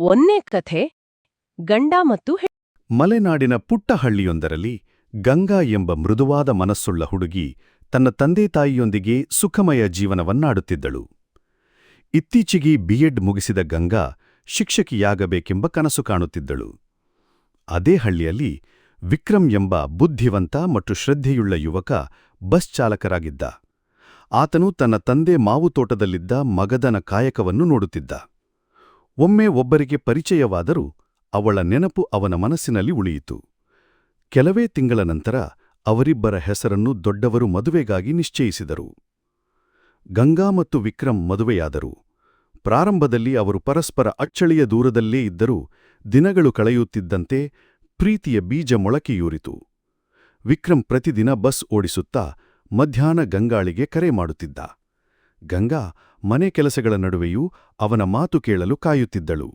ಒಂದೇ ಕಥೆ, ಗಂಡ ಮತ್ತು ಮಲೆನಾಡಿನ ಪುಟ್ಟಹಳ್ಳಿಯೊಂದರಲ್ಲಿ ಗಂಗಾ ಎಂಬ ಮೃದುವಾದ ಮನಸ್ಸುಳ್ಳ ಹುಡುಗಿ ತನ್ನ ತಂದೆ ತಾಯಿಯೊಂದಿಗೆ ಸುಖಮಯ ಜೀವನವನ್ನಾಡುತ್ತಿದ್ದಳು. ಇತ್ತೀಚೆಗೆ ಬಿಎಡ್ ಮುಗಿಸಿದ ಗಂಗಾ ಶಿಕ್ಷಕಿಯಾಗಬೇಕೆಂಬ ಕನಸು ಕಾಣುತ್ತಿದ್ದಳು. ಅದೇ ಹಳ್ಳಿಯಲ್ಲಿ ವಿಕ್ರಮ್ ಎಂಬ ಬುದ್ಧಿವಂತ ಮತ್ತು ಶ್ರದ್ಧೆಯುಳ್ಳ ಯುವಕ ಬಸ್ ಚಾಲಕರಾಗಿದ್ದ. ಆತನು ತನ್ನ ತಂದೆ ಮಾವು ತೋಟದಲ್ಲಿದ್ದ ಮಗದನ ಕಾಯಕವನ್ನು ನೋಡುತ್ತಿದ್ದ. ಒಮ್ಮೆ ಒಬ್ಬರಿಗೆ ಪರಿಚಯವಾದರೂ ಅವಳ ನೆನಪು ಅವನ ಮನಸ್ಸಿನಲ್ಲಿ ಉಳಿಯಿತು. ಕೆಲವೇ ತಿಂಗಳ ನಂತರ ಅವರಿಬ್ಬರ ಹೆಸರನ್ನು ದೊಡ್ಡವರು ಮದುವೆಗಾಗಿ ನಿಶ್ಚಯಿಸಿದರು. ಗಂಗಾ ಮತ್ತು ವಿಕ್ರಮ್ ಮದುವೆಯಾದರು. ಪ್ರಾರಂಭದಲ್ಲಿ ಅವರು ಪರಸ್ಪರ ಅಚ್ಚಳಿಯ ದೂರದಲ್ಲೇ ಇದ್ದರೂ ದಿನಗಳು ಕಳೆಯುತ್ತಿದ್ದಂತೆ ಪ್ರೀತಿಯ ಬೀಜ ಮೊಳಕೆಯೂರಿತು. ವಿಕ್ರಮ್ ಪ್ರತಿದಿನ ಬಸ್ ಓಡಿಸುತ್ತಾ ಮಧ್ಯಾಹ್ನ ಗಂಗಾಳಿಗೆ ಕರೆ ಮಾಡುತ್ತಿದ್ದ. ಗಂಗಾ ಮನೆ ಕೆಲಸಗಳ ನಡುವೆಯೂ ಅವನ ಮಾತು ಕೇಳಲು ಕಾಯುತ್ತಿದ್ದಳು.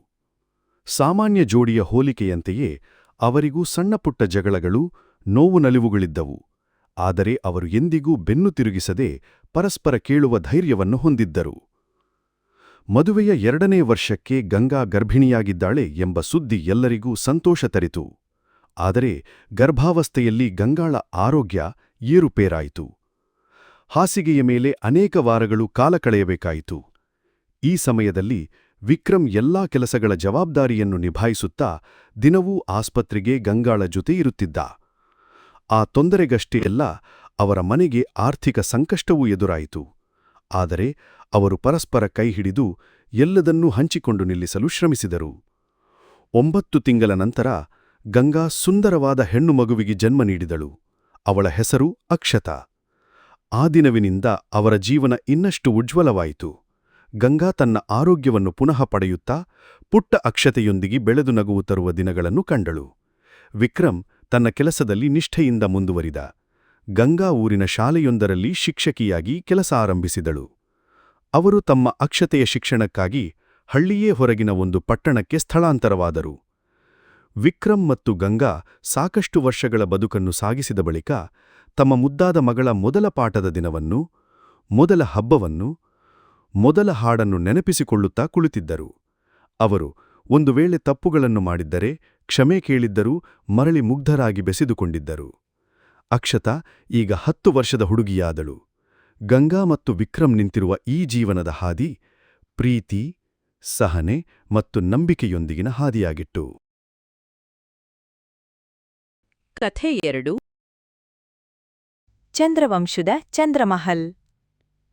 ಸಾಮಾನ್ಯ ಜೋಡಿಯ ಹೋಲಿಕೆಯಂತೆಯೇ ಅವರಿಗೂ ಸಣ್ಣಪುಟ್ಟ ಜಗಳಗಳು, ನೋವು ನಲಿವುಗಳಿದ್ದವು. ಆದರೆ ಅವರು ಎಂದಿಗೂ ಬೆನ್ನು ತಿರುಗಿಸದೆ ಪರಸ್ಪರ ಕೇಳುವ ಧೈರ್ಯವನ್ನು ಹೊಂದಿದ್ದರು. ಮದುವೆಯ ಎರಡನೇ ವರ್ಷಕ್ಕೆ ಗಂಗಾ ಗರ್ಭಿಣಿಯಾಗಿದ್ದಾಳೆ ಎಂಬ ಸುದ್ದಿ ಎಲ್ಲರಿಗೂ ಸಂತೋಷ ತರಿತು. ಆದರೆ ಗರ್ಭಾವಸ್ಥೆಯಲ್ಲಿ ಗಂಗಾಳ ಆರೋಗ್ಯ ಏರುಪೇರಾಯಿತು. ಹಾಸಿಗೆಯ ಮೇಲೆ ಅನೇಕ ವಾರಗಳು ಕಾಲ ಕಳೆಯಬೇಕಾಯಿತು. ಈ ಸಮಯದಲ್ಲಿ ವಿಕ್ರಮ್ ಎಲ್ಲಾ ಕೆಲಸಗಳ ಜವಾಬ್ದಾರಿಯನ್ನು ನಿಭಾಯಿಸುತ್ತಾ ದಿನವೂ ಆಸ್ಪತ್ರೆಗೆ ಗಂಗಾಳ ಜೊತೆ ಇರುತ್ತಿದ್ದ. ಆ ತೊಂದರೆಗಷ್ಟೇ ಎಲ್ಲ ಅವರ ಮನೆಗೆ ಆರ್ಥಿಕ ಸಂಕಷ್ಟವೂ ಎದುರಾಯಿತು. ಆದರೆ ಅವರು ಪರಸ್ಪರ ಕೈಹಿಡಿದು ಎಲ್ಲದನ್ನೂ ಹಂಚಿಕೊಂಡು ನಿಲ್ಲಿಸಲು ಶ್ರಮಿಸಿದರು. ಒಂಬತ್ತು ತಿಂಗಳ ನಂತರ ಗಂಗಾ ಸುಂದರವಾದ ಹೆಣ್ಣು ಮಗುವಿಗೆ ಜನ್ಮ ನೀಡಿದಳು. ಅವಳ ಹೆಸರು ಅಕ್ಷತ. ಆ ದಿನವಿನಿಂದ ಅವರ ಜೀವನ ಇನ್ನಷ್ಟು ಉಜ್ವಲವಾಯಿತು. ಗಂಗಾ ತನ್ನ ಆರೋಗ್ಯವನ್ನು ಪುನಃ ಪಡೆಯುತ್ತಾ ಪುಟ್ಟ ಅಕ್ಷತೆಯೊಂದಿಗೆ ಬೆಳೆದು ನಗುವು ತರುವ ದಿನಗಳನ್ನು ಕಂಡಳು. ವಿಕ್ರಮ್ ತನ್ನ ಕೆಲಸದಲ್ಲಿ ನಿಷ್ಠೆಯಿಂದ ಮುಂದುವರಿದ. ಗಂಗಾ ಊರಿನ ಶಾಲೆಯೊಂದರಲ್ಲಿ ಶಿಕ್ಷಕಿಯಾಗಿ ಕೆಲಸ ಆರಂಭಿಸಿದಳು. ಅವರು ತಮ್ಮ ಅಕ್ಷತೆಯ ಶಿಕ್ಷಣಕ್ಕಾಗಿ ಹಳ್ಳಿಯೇ ಹೊರಗಿನ ಒಂದು ಪಟ್ಟಣಕ್ಕೆ ಸ್ಥಳಾಂತರವಾದರು. ವಿಕ್ರಮ್ ಮತ್ತು ಗಂಗಾ ಸಾಕಷ್ಟು ವರ್ಷಗಳ ಬದುಕನ್ನು ಸಾಗಿಸಿದ ಬಳಿಕ ತಮ್ಮ ಮುದ್ದಾದ ಮಗಳ ಮೊದಲ ಪಾಠದ ದಿನವನ್ನು, ಮೊದಲ ಹಬ್ಬವನ್ನು, ಮೊದಲ ಹಾಡನ್ನು ನೆನಪಿಸಿಕೊಳ್ಳುತ್ತಾ ಕುಳಿತಿದ್ದರು. ಅವರು ಒಂದು ವೇಳೆ ತಪ್ಪುಗಳನ್ನು ಮಾಡಿದ್ದರೆ, ಕ್ಷಮೆ ಕೇಳಿದ್ದರೂ ಮರಳಿ ಮುಗ್ಧರಾಗಿ ಬೆಸೆದುಕೊಂಡಿದ್ದರು. ಅಕ್ಷತಾ ಈಗ ಹತ್ತು ವರ್ಷದ ಹುಡುಗಿಯಾದಳು. ಗಂಗಾ ಮತ್ತು ವಿಕ್ರಮ್ ನಿಂತಿರುವ ಈ ಜೀವನದ ಹಾದಿ, ಪ್ರೀತಿ, ಸಹನೆ ಮತ್ತು ನಂಬಿಕೆಯೊಂದಿಗಿನ ಹಾದಿಯಾಗಿಟ್ಟು ಕಥೆ ಎರಡು ಚಂದ್ರವಂಶದ ಚಂದ್ರಮಹಲ್.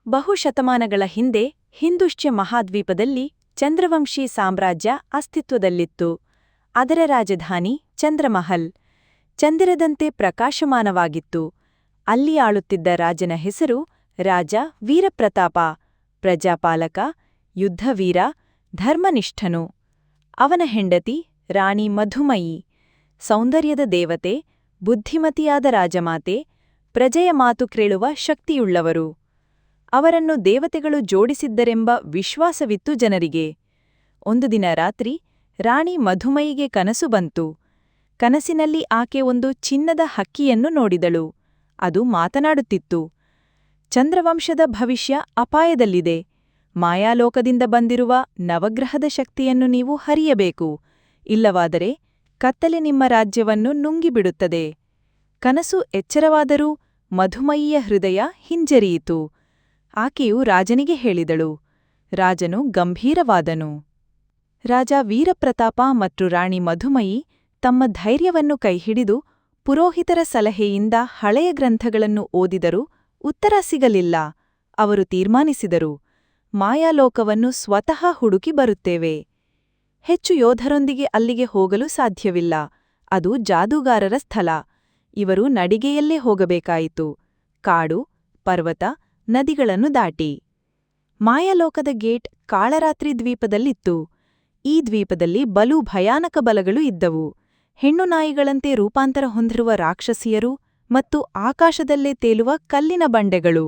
ಬಹುಶತಮಾನಗಳ ಹಿಂದೆ ಹಿಂದುಶ್ಚ್ಯ ಮಹಾದ್ವೀಪದಲ್ಲಿ ಚಂದ್ರವಂಶಿ ಸಾಮ್ರಾಜ್ಯ ಅಸ್ತಿತ್ವದಲ್ಲಿತ್ತು. ಅದರ ರಾಜಧಾನಿ ಚಂದ್ರಮಹಲ್. ಚಂದಿರದಂತೆ ಪ್ರಕಾಶಮಾನವಾಗಿತ್ತು. ಅಲ್ಲಿ ಆಳುತ್ತಿದ್ದ ರಾಜನ ಹೆಸರು ರಾಜ ವೀರಪ್ರತಾಪ, ಪ್ರಜಾಪಾಲಕ, ಯುದ್ಧವೀರ, ಧರ್ಮನಿಷ್ಠನು. ಅವನ ಹೆಂಡತಿ ರಾಣಿ ಮಧುಮಯಿ. ಸೌಂದರ್ಯದ ದೇವತೆ, ಬುದ್ಧಿಮತಿಯಾದ ರಾಜಮಾತೆ ಪ್ರಜೆಯ ಮಾತು ಕೇಳುವ ಶಕ್ತಿಯುಳ್ಳವರು. ಅವರನ್ನು ದೇವತೆಗಳು ಜೋಡಿಸಿದ್ದರೆಂಬ ವಿಶ್ವಾಸವಿತ್ತು ಜನರಿಗೆ. ಒಂದು ದಿನ ರಾತ್ರಿ ರಾಣಿ ಮಧುಮಯಿಗೆ ಕನಸು ಬಂತು. ಕನಸಿನಲ್ಲಿ ಆಕೆ ಒಂದು ಚಿನ್ನದ ಹಕ್ಕಿಯನ್ನು ನೋಡಿದಳು. ಅದು ಮಾತನಾಡುತ್ತಿತ್ತು. ಚಂದ್ರವಂಶದ ಭವಿಷ್ಯ ಅಪಾಯದಲ್ಲಿದೆ. ಮಾಯಾಲೋಕದಿಂದ ಬಂದಿರುವ ನವಗ್ರಹದ ಶಕ್ತಿಯನ್ನು ನೀವು ಹರಿಯಬೇಕು. ಇಲ್ಲವಾದರೆ ಕತ್ತಲೆ ನಿಮ್ಮ ರಾಜ್ಯವನ್ನು ನುಂಗಿಬಿಡುತ್ತದೆ. ಕನಸು ಎಚ್ಚರವಾದರೂ ಮಧುಮಯಿಯ ಹೃದಯ ಹಿಂಜರಿಯಿತು. ಆಕೆಯು ರಾಜನಿಗೆ ಹೇಳಿದಳು, ರಾಜನು ಗಂಭೀರವಾದನು. ರಾಜ ವೀರಪ್ರತಾಪ ಮತ್ತು ರಾಣಿ ಮಧುಮಯಿ ತಮ್ಮ ಧೈರ್ಯವನ್ನು ಕೈಹಿಡಿದು ಪುರೋಹಿತರ ಸಲಹೆಯಿಂದ ಹಳೆಯ ಗ್ರಂಥಗಳನ್ನು ಓದಿದರೂ ಉತ್ತರ ಸಿಗಲಿಲ್ಲ. ಅವರು ತೀರ್ಮಾನಿಸಿದರು, ಮಾಯಾಲೋಕವನ್ನು ಸ್ವತಃ ಹುಡುಕಿ ಬರುತ್ತೇವೆ. ಹೆಚ್ಚು ಯೋಧರೊಂದಿಗೆ ಅಲ್ಲಿಗೆ ಹೋಗಲು ಸಾಧ್ಯವಿಲ್ಲ. ಅದು ಜಾದೂಗಾರರ ಸ್ಥಳ. ಇವರು ನಡಿಗೆಯಲ್ಲೇ ಹೋಗಬೇಕಾಯಿತು. ಕಾಡು, ಪರ್ವತ, ನದಿಗಳನ್ನು ದಾಟಿ. ಮಾಯಾಲೋಕದ ಗೇಟ್ ಕಾಳರಾತ್ರಿ ದ್ವೀಪದಲ್ಲಿತ್ತು. ಈ ದ್ವೀಪದಲ್ಲಿ ಬಲು ಭಯಾನಕ ಬಲಗಳು ಇದ್ದವು. ಹೆಣ್ಣು ನಾಯಿಗಳಂತೆ ರೂಪಾಂತರ ಹೊಂದಿರುವ ರಾಕ್ಷಸಿಯರು ಮತ್ತು ಆಕಾಶದಲ್ಲೇ ತೇಲುವ ಕಲ್ಲಿನ ಬಂಡೆಗಳು.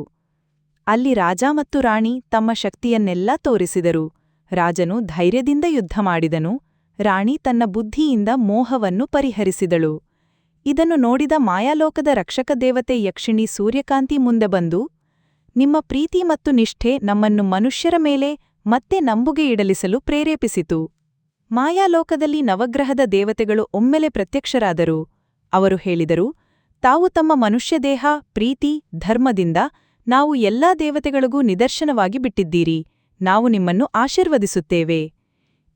ಅಲ್ಲಿ ರಾಜ ಮತ್ತು ರಾಣಿ ತಮ್ಮ ಶಕ್ತಿಯನ್ನೆಲ್ಲ ತೋರಿಸಿದರು. ರಾಜನು ಧೈರ್ಯದಿಂದ ಯುದ್ಧ ಮಾಡಿದನು. ರಾಣಿ ತನ್ನ ಬುದ್ಧಿಯಿಂದ ಮೋಹವನ್ನು ಪರಿಹರಿಸಿದಳು. ಇದನ್ನು ನೋಡಿದ ಮಾಯಾಲೋಕದ ರಕ್ಷಕ ದೇವತೆ ಯಕ್ಷಿಣಿ ಸೂರ್ಯಕಾಂತಿ ಮುಂದೆ ಬಂದು, ನಿಮ್ಮ ಪ್ರೀತಿ ಮತ್ತು ನಿಷ್ಠೆ ನಮ್ಮನ್ನು ಮನುಷ್ಯರ ಮೇಲೆ ಮತ್ತೆ ನಂಬುಗೆ ಇಡಲಿಸಲು ಪ್ರೇರೇಪಿಸಿತು. ಮಾಯಾಲೋಕದಲ್ಲಿ ನವಗ್ರಹದ ದೇವತೆಗಳು ಒಮ್ಮೆಲೆ ಪ್ರತ್ಯಕ್ಷರಾದರು. ಅವರು ಹೇಳಿದರು, ತಾವು ತಮ್ಮ ಮನುಷ್ಯದೇಹ ಪ್ರೀತಿ, ಧರ್ಮದಿಂದ ನಾವು ಎಲ್ಲಾ ದೇವತೆಗಳಿಗೂ ನಿದರ್ಶನವಾಗಿ ಬಿಟ್ಟಿದ್ದೀರಿ. ನಾವು ನಿಮ್ಮನ್ನು ಆಶೀರ್ವದಿಸುತ್ತೇವೆ.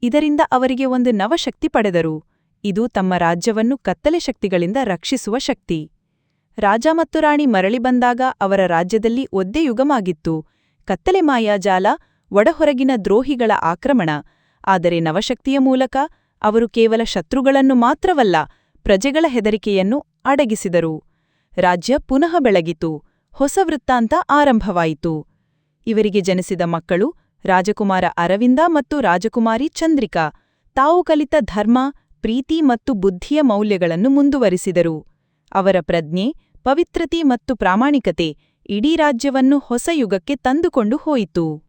ಇದರಿಂದ ಅವರಿಗೆ ಒಂದು ನವಶಕ್ತಿ ಪಡೆದರು. ಇದು ತಮ್ಮ ರಾಜ್ಯವನ್ನು ಕತ್ತಲೆ ಶಕ್ತಿಗಳಿಂದ ರಕ್ಷಿಸುವ ಶಕ್ತಿ. ರಾಜ ಮತ್ತು ರಾಣಿ ಮರಳಿ ಬಂದಾಗ ಅವರ ರಾಜ್ಯದಲ್ಲಿ ಒದ್ದೆ ಯುಗಮಾಗಿತ್ತು ಕತ್ತಲೆ ಮಾಯಾಜಾಲ, ಒಡಹೊರಗಿನ ದ್ರೋಹಿಗಳ ಆಕ್ರಮಣ. ಆದರೆ ನವಶಕ್ತಿಯ ಮೂಲಕ ಅವರು ಕೇವಲ ಶತ್ರುಗಳನ್ನು ಮಾತ್ರವಲ್ಲ, ಪ್ರಜೆಗಳ ಹೆದರಿಕೆಯನ್ನು ಅಡಗಿಸಿದರು. ರಾಜ್ಯ ಪುನಃ ಬೆಳಗಿತು. ಹೊಸ ವೃತ್ತಾಂತ ಆರಂಭವಾಯಿತು. ಇವರಿಗೆ ಜನಿಸಿದ ಮಕ್ಕಳು ರಾಜಕುಮಾರ ಅರವಿಂದ ಮತ್ತು ರಾಜಕುಮಾರಿ ಚಂದ್ರಿಕಾ. ತಾವು ಕಲಿತ ಧರ್ಮ ಪ್ರೀತಿ ಮತ್ತು ಬುದ್ಧಿಯ ಮೌಲ್ಯಗಳನ್ನು ಮುಂದುವರಿಸಿದರು. ಅವರ ಪ್ರಜ್ಞೆ, ಪವಿತ್ರತೆ ಮತ್ತು ಪ್ರಾಮಾಣಿಕತೆ ಇಡೀ ರಾಜ್ಯವನ್ನು ಹೊಸ ಯುಗಕ್ಕೆ ತಂದುಕೊಂಡು ಹೋಯಿತು.